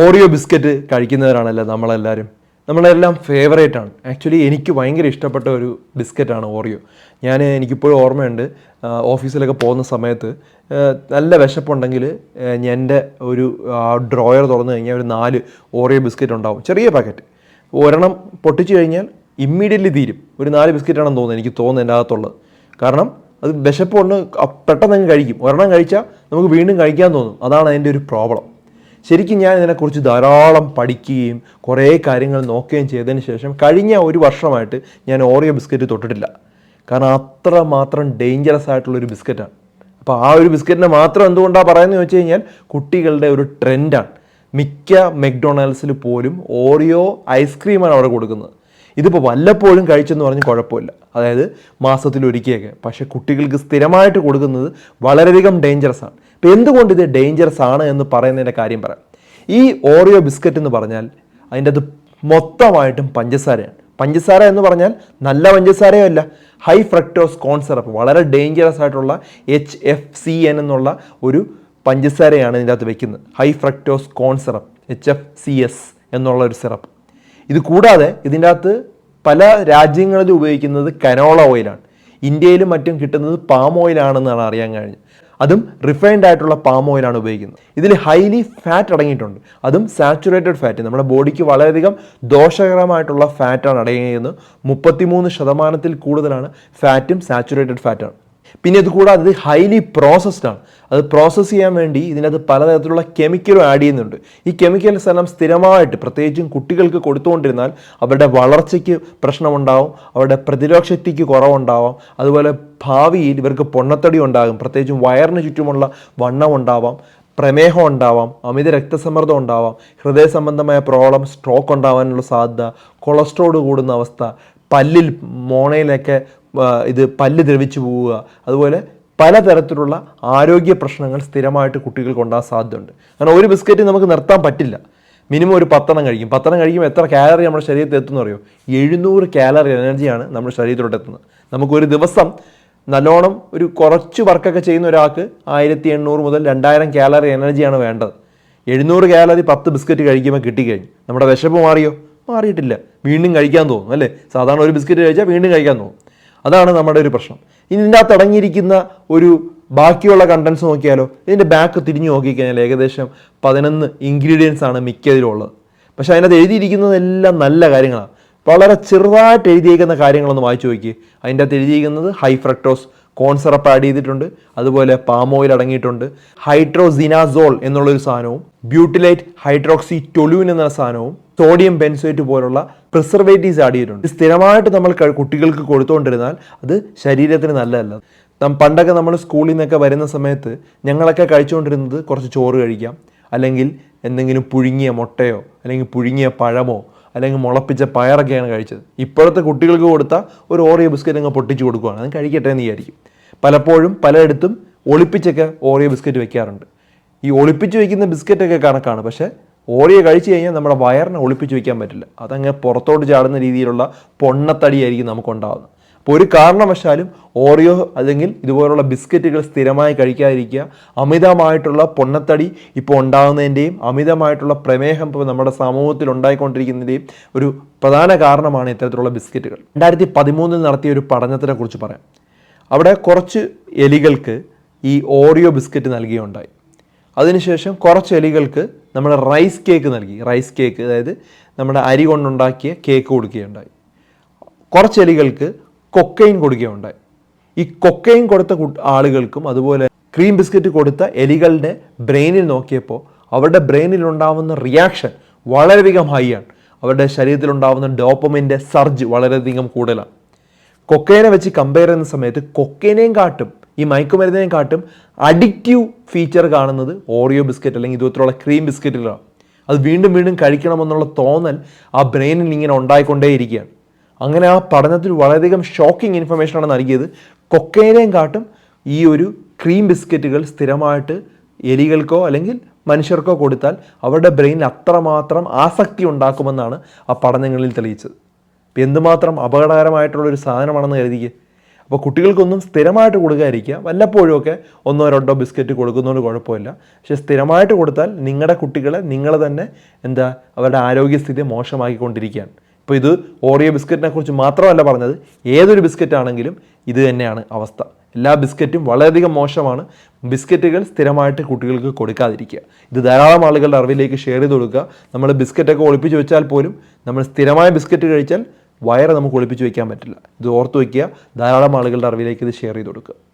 Oreo biscuit കഴിക്കുന്നവരാണല്ലോ നമ്മളെല്ലാവരും. നമ്മളെല്ലാം favourite ആണ്. ആക്ച്വലി എനിക്ക് ഭയങ്കര ഇഷ്ടപ്പെട്ട ഒരു ബിസ്ക്കറ്റാണ് ഓറിയോ ഞാൻ എനിക്കിപ്പോഴും ഓർമ്മയുണ്ട്. ഓഫീസിലൊക്കെ പോകുന്ന സമയത്ത് നല്ല വിശപ്പുണ്ടെങ്കിൽ എന്റെ ഒരു ഡ്രോയർ തുറന്നു കഴിഞ്ഞാൽ ഒരു നാല് ഓറിയോ ബിസ്ക്കറ്റ് ഉണ്ടാവും. ചെറിയ പാക്കറ്റ് ഒരെണ്ണം പൊട്ടിച്ചു കഴിഞ്ഞാൽ ഇമ്മീഡിയറ്റ്ലി തീരും. ഒരു നാല് ബിസ്ക്കറ്റാണെന്ന് തോന്നുന്നു എനിക്ക് തോന്നുന്നു എന്റെ അകത്തുള്ളത്. കാരണം അത് വിശപ്പ് കൊണ്ട് പെട്ടെന്ന് അങ്ങ് കഴിക്കും. ഒരെണ്ണം കഴിച്ചാൽ നമുക്ക് വീണ്ടും കഴിക്കാൻ തോന്നും. അതാണ് അതിന്റെ ഒരു പ്രോബ്ലം ശരിക്കും ഞാൻ ഇതിനെക്കുറിച്ച് ധാരാളം പഠിക്കുകയും കുറേ കാര്യങ്ങൾ നോക്കുകയും ചെയ്തതിന് ശേഷം കഴിഞ്ഞ ഒരു വർഷമായിട്ട് ഞാൻ ഓറിയോ ബിസ്ക്കറ്റ് തൊട്ടിട്ടില്ല. കാരണം അത്ര മാത്രം ഡേഞ്ചറസ് ആയിട്ടുള്ളൊരു ബിസ്ക്കറ്റാണ്. അപ്പോൾ ആ ഒരു ബിസ്ക്കറ്റിനെ മാത്രം എന്തുകൊണ്ടാണ് പറയുന്നത് വെച്ച് കഴിഞ്ഞാൽ കുട്ടികളുടെ ഒരു ട്രെൻഡാണ് മിക്ക മെക്ഡൊണാൾഡ്സിൽ പോലും ഓറിയോ ഐസ്ക്രീമാണ് അവിടെ കൊടുക്കുന്നത്. ഇതിപ്പോൾ വല്ലപ്പോഴും കഴിച്ചെന്ന് പറഞ്ഞ് കുഴപ്പമില്ല. അതായത് മാസത്തിൽ ഒരിക്കലൊക്കെ. പക്ഷേ കുട്ടികൾക്ക് സ്ഥിരമായിട്ട് കൊടുക്കുന്നത് വളരെയധികം ഡേഞ്ചറസ് ആണ്. അപ്പോൾ എന്തുകൊണ്ട് ഇത് ഡേഞ്ചറസ് ആണ് എന്ന് പറയുന്നതിന്റെ കാര്യം പറയാം. ഈ ഓറിയോ ബിസ്ക്കറ്റ് എന്ന് പറഞ്ഞാൽ അതിന്റെ അത് മൊത്തമായിട്ടും പഞ്ചസാരയാണ്. പഞ്ചസാര എന്ന് പറഞ്ഞാൽ നല്ല പഞ്ചസാരയോ അല്ല ഹൈ ഫ്രക്ടോസ് കോൺ സിറപ്പ് വളരെ ഡേഞ്ചറസ് ആയിട്ടുള്ള എച്ച് എഫ് സി എൻ എന്നുള്ള ഒരു പഞ്ചസാരയാണ് ഇതിന്റെ അകത്ത് വെക്കുന്നത്. High fructose corn syrup H F C S എന്നുള്ള ഒരു സിറപ്പ് ഇത് കൂടാതെ ഇതിന്റെ അകത്ത് പല രാജ്യങ്ങളിലും ഉപയോഗിക്കുന്നത് കനോള ഓയിലാണ് ഇന്ത്യയിലും മറ്റും കിട്ടുന്നത് പാം ഓയിലാണെന്നാണ് അറിയാൻ കഴിഞ്ഞത്. അതും റിഫൈൻഡ് ആയിട്ടുള്ള പാം ഓയിലാണ് ഉപയോഗിക്കുന്നത്. ഇതിൽ ഹൈലി ഫാറ്റ് അടങ്ങിയിട്ടുണ്ട്. അതും സാച്ചുറേറ്റഡ് ഫാറ്റ് നമ്മുടെ ബോഡിക്ക് വളരെയധികം ദോഷകരമായിട്ടുള്ള ഫാറ്റാണ് അടങ്ങിയത് മുപ്പത്തിമൂന്ന് ശതമാനത്തിൽ കൂടുതലാണ് ഫാറ്റും സാച്ചുറേറ്റഡ് ഫാറ്റാണ് പിന്നെ ഇത് കൂടാതെ ഇത് ഹൈലി പ്രോസസ്ഡ് ആണ്. അത് പ്രോസസ്സ് ചെയ്യാൻ വേണ്ടി ഇതിനകത്ത് പലതരത്തിലുള്ള കെമിക്കലും ആഡ് ചെയ്യുന്നുണ്ട്. ഈ കെമിക്കൽസ് സ്ഥലം സ്ഥിരമായിട്ട് പ്രത്യേകിച്ചും കുട്ടികൾക്ക് കൊടുത്തുകൊണ്ടിരുന്നാൽ അവരുടെ വളർച്ചയ്ക്ക് പ്രശ്നമുണ്ടാവും അവരുടെ പ്രതിരോധ ശക്തിക്ക് കുറവുണ്ടാവാം അതുപോലെ ഭാവിയിൽ ഇവർക്ക് പൊണ്ണത്തടി ഉണ്ടാകും പ്രത്യേകിച്ചും വയറിന് ചുറ്റുമുള്ള വണ്ണം ഉണ്ടാവാം പ്രമേഹം ഉണ്ടാവാം അമിത രക്തസമ്മർദ്ദം ഉണ്ടാവാം ഹൃദയ സംബന്ധമായ പ്രോബ്ലം സ്ട്രോക്ക് ഉണ്ടാവാനുള്ള സാധ്യത കൊളസ്ട്രോൾ കൂടുന്ന അവസ്ഥ പല്ലിൽ മോണയിലൊക്കെ ഇത് പല്ല് ദ്രവിച്ചു പോവുക. അതുപോലെ പലതരത്തിലുള്ള ആരോഗ്യ പ്രശ്നങ്ങൾ സ്ഥിരമായിട്ട് കുട്ടികൾക്ക് ഉണ്ടാകാൻ സാധ്യതയുണ്ട്. കാരണം ഒരു ബിസ്ക്കറ്റ് നമുക്ക് നിർത്താൻ പറ്റില്ല. മിനിമം ഒരു പത്തെണ്ണം കഴിക്കും. പത്തെണ്ണം കഴിക്കുമ്പോൾ എത്ര കാലറി നമ്മുടെ ശരീരത്തിൽ എത്തുന്നു അറിയോ? എഴുന്നൂറ് കാലറി എനർജിയാണ് നമ്മുടെ ശരീരത്തിലോട്ട് എത്തുന്നത്. നമുക്കൊരു ദിവസം നല്ലോണം ഒരു കുറച്ച് വർക്കൊക്കെ ചെയ്യുന്ന ഒരാൾക്ക് ആയിരത്തി എണ്ണൂറ് മുതൽ രണ്ടായിരം കാലറി എനർജിയാണ് വേണ്ടത്. എഴുന്നൂറ് കാലറി പത്ത് ബിസ്ക്കറ്റ് കഴിക്കുമ്പോൾ കിട്ടിക്കഴിഞ്ഞു. നമ്മുടെ വിശപ്പ് മാറിയോ? മാറിയിട്ടില്ല. വീണ്ടും കഴിക്കാൻ തോന്നും അല്ലേ? സാധാരണ ഒരു ബിസ്ക്കറ്റ് കഴിച്ചാൽ വീണ്ടും കഴിക്കാൻ തോന്നും. അതാണ് നമ്മുടെ ഒരു പ്രശ്നം. ഇനി ഇതിന്റെ അകത്ത് അടങ്ങിയിരിക്കുന്ന ഒരു ബാക്കിയുള്ള കണ്ടൻസ് നോക്കിയാലോ ഇതിന്റെ ബാക്ക് തിരിഞ്ഞു നോക്കിക്കഴിഞ്ഞാൽ ഏകദേശം പതിനൊന്ന് ഇൻഗ്രീഡിയൻസ് ആണ് മിക്കതിലുള്ളത്. പക്ഷേ അതിനകത്ത് എഴുതിയിരിക്കുന്നതെല്ലാം നല്ല കാര്യങ്ങളാണ്. വളരെ ചെറുതായിട്ട് എഴുതിയിരിക്കുന്ന കാര്യങ്ങളൊന്ന് വായിച്ചു നോക്കി. അതിന്റെ അകത്ത് എഴുതിയിരിക്കുന്നത് high fructose corn syrup add ചെയ്തിട്ടുണ്ട്. അതുപോലെ പാം ഓയിൽ അടങ്ങിയിട്ടുണ്ട്. ഹൈഡ്രോസിനാസോൾ എന്നുള്ളൊരു സാധനവും ബ്യൂട്ടിലൈറ്റ് ഹൈഡ്രോക്സി ടൊലൂൻ എന്ന സാധനവും സോഡിയം ബെൻസോയിറ്റ് പോലുള്ള പ്രിസർവേറ്റീവ്സ് ആഡ് ചെയ്തിട്ടുണ്ട്. സ്ഥിരമായിട്ട് നമ്മൾ കുട്ടികൾക്ക് കൊടുത്തുകൊണ്ടിരുന്നാൽ അത് ശരീരത്തിന് നല്ലതല്ല. പണ്ടൊക്കെ നമ്മൾ സ്കൂളിൽ നിന്നൊക്കെ വരുന്ന സമയത്ത് ഞങ്ങളൊക്കെ കഴിച്ചുകൊണ്ടിരുന്നത് കുറച്ച് ചോറ് കഴിക്കാം. അല്ലെങ്കിൽ എന്തെങ്കിലും പുഴുങ്ങിയ മുട്ടയോ അല്ലെങ്കിൽ പുഴുങ്ങിയ പഴമോ അല്ലെങ്കിൽ മുളപ്പിച്ച പയറൊക്കെയാണ് കഴിച്ചത്. ഇപ്പോഴത്തെ കുട്ടികൾക്ക് കൊടുത്ത ഒരു ഓറിയോ ബിസ്ക്കറ്റ് അങ്ങ് പൊട്ടിച്ചു കൊടുക്കുകയാണ് അത് കഴിക്കട്ടെ എന്ന് വിചാരിക്കും. പലപ്പോഴും പലയിടത്തും ഒളിപ്പിച്ചൊക്കെ ഓറിയോ ബിസ്ക്കറ്റ് വെക്കാറുണ്ട്. ഈ ഒളിപ്പിച്ച് വയ്ക്കുന്ന ബിസ്ക്കറ്റൊക്കെ കണക്കാണ്. പക്ഷേ ഓറിയോ കഴിച്ചു കഴിഞ്ഞാൽ നമ്മുടെ വയറിനെ ഒളിപ്പിച്ച് വയ്ക്കാൻ പറ്റില്ല. അതങ്ങ് പുറത്തോട്ട് ചാടുന്ന രീതിയിലുള്ള പൊണ്ണത്തടിയായിരിക്കും നമുക്കുണ്ടാകുന്നത് അപ്പോൾ ഒരു കാരണവശാലും ഓറിയോ അല്ലെങ്കിൽ ഇതുപോലുള്ള ബിസ്ക്കറ്റുകൾ സ്ഥിരമായി കഴിക്കാതിരിക്കുക. അമിതമായിട്ടുള്ള പൊണ്ണത്തടി ഇപ്പോൾ ഉണ്ടാകുന്നതിന്റെയും അമിതമായിട്ടുള്ള പ്രമേഹം ഇപ്പോൾ നമ്മുടെ സമൂഹത്തിൽ ഉണ്ടായിക്കൊണ്ടിരിക്കുന്നതിന്റെയും ഒരു പ്രധാന കാരണമാണ് ഇത്തരത്തിലുള്ള ബിസ്ക്കറ്റുകൾ. രണ്ടായിരത്തി പതിമൂന്നിൽ നടത്തിയ ഒരു പഠനത്തിനെ കുറിച്ച് പറയാം. അവിടെ കുറച്ച് എലികൾക്ക് ഈ ഓറിയോ ബിസ്ക്കറ്റ് നൽകുകയുണ്ടായി അതിനുശേഷം കുറച്ച് എലികൾക്ക് നമ്മൾ റൈസ് കേക്ക് നൽകി. റൈസ് കേക്ക് അതായത് നമ്മുടെ അരി കൊണ്ടുണ്ടാക്കിയ കേക്ക് കൊടുക്കുകയുണ്ടായി. കുറച്ച് എലികൾക്ക് കൊക്കൈൻ കൊടുക്കുകയുണ്ടായി. ഈ കൊക്കൈൻ കൊടുത്ത ആളുകൾക്കും അതുപോലെ ക്രീം ബിസ്ക്കറ്റ് കൊടുത്ത എലികളുടെ ബ്രെയിനിൽ നോക്കിയപ്പോൾ അവരുടെ ബ്രെയിനിൽ ഉണ്ടാവുന്ന റിയാക്ഷൻ വളരെയധികം ഹൈ ആണ്. അവരുടെ ശരീരത്തിൽ ഉണ്ടാകുന്ന ഡോപ്പമിന്റെ സർജ് വളരെയധികം കൂടുതലാണ്. കൊക്കൈനെ വെച്ച് കമ്പയർ ചെയ്യുന്ന സമയത്ത് കൊക്കൈനെയും കാട്ടും. ഈ മയക്കുമരുന്നിനെ കാട്ടും അഡിക്റ്റീവ് ഫീച്ചർ കാണുന്നത് ഓറിയോ ബിസ്ക്കറ്റ് അല്ലെങ്കിൽ ഇതുപോലുള്ള ക്രീം ബിസ്ക്കറ്റുകളാണ് അത് വീണ്ടും വീണ്ടും കഴിക്കണമെന്നുള്ള തോന്നൽ ആ ബ്രെയിനിൽ ഇങ്ങനെ ഉണ്ടായിക്കൊണ്ടേയിരിക്കുകയാണ്. അങ്ങനെ ആ പഠനത്തിൽ വളരെയധികം ഷോക്കിംഗ് ഇൻഫർമേഷനാണ് നൽകിയത്. കൊക്കൈനെയും കാട്ടും ഈ ഒരു ക്രീം ബിസ്ക്കറ്റുകൾ സ്ഥിരമായിട്ട് എലികൾക്കോ അല്ലെങ്കിൽ മനുഷ്യർക്കോ കൊടുത്താൽ അവരുടെ ബ്രെയിനിൽ അത്രമാത്രം ആസക്തി ഉണ്ടാക്കുമെന്നാണ് ആ പഠനങ്ങളിൽ തെളിയിച്ചത്. എന്തുമാത്രം അപകടകരമായിട്ടുള്ള ഒരു സാധനമാണെന്ന് കരുതിക്ക്. അപ്പോൾ കുട്ടികൾക്കൊന്നും സ്ഥിരമായിട്ട് കൊടുക്കാതിരിക്കുക. വല്ലപ്പോഴും ഒക്കെ ഒന്നോ രണ്ടോ ബിസ്ക്കറ്റ് കൊടുക്കുന്നതുകൊണ്ട് കുഴപ്പമില്ല. പക്ഷേ സ്ഥിരമായിട്ട് കൊടുത്താൽ നിങ്ങളുടെ കുട്ടികളെ നിങ്ങൾ തന്നെ എന്താ അവരുടെ ആരോഗ്യസ്ഥിതി മോശമാക്കിക്കൊണ്ടിരിക്കുകയാണ്. ഇപ്പോൾ ഇത് ഓറിയോ ബിസ്ക്കറ്റിനെ കുറിച്ച് മാത്രമല്ല പറഞ്ഞത്. ഏതൊരു ബിസ്ക്കറ്റ് ആണെങ്കിലും ഇത് തന്നെയാണ് അവസ്ഥ. എല്ലാ ബിസ്ക്കറ്റും വളരെയധികം മോശമാണ്. ബിസ്ക്കറ്റുകൾ സ്ഥിരമായിട്ട് കുട്ടികൾക്ക് കൊടുക്കാതിരിക്കുക. ഇത് ധാരാളം ആളുകളുടെ അറിവിലേക്ക് ഷെയർ ചെയ്ത് കൊടുക്കുക. നമ്മൾ ബിസ്ക്കറ്റൊക്കെ ഒളിപ്പിച്ച് വെച്ചാൽ പോലും നമ്മൾ സ്ഥിരമായ ബിസ്ക്കറ്റ് കഴിച്ചാൽ വയറ് നമുക്ക് ഒളിപ്പിച്ച് വയ്ക്കാൻ പറ്റില്ല. ഇത് ഓർത്ത് വയ്ക്കുക. ധാരാളം ആളുകളുടെ അറിവിലേക്ക് ഇത് ഷെയർ ചെയ്ത് കൊടുക്കുക.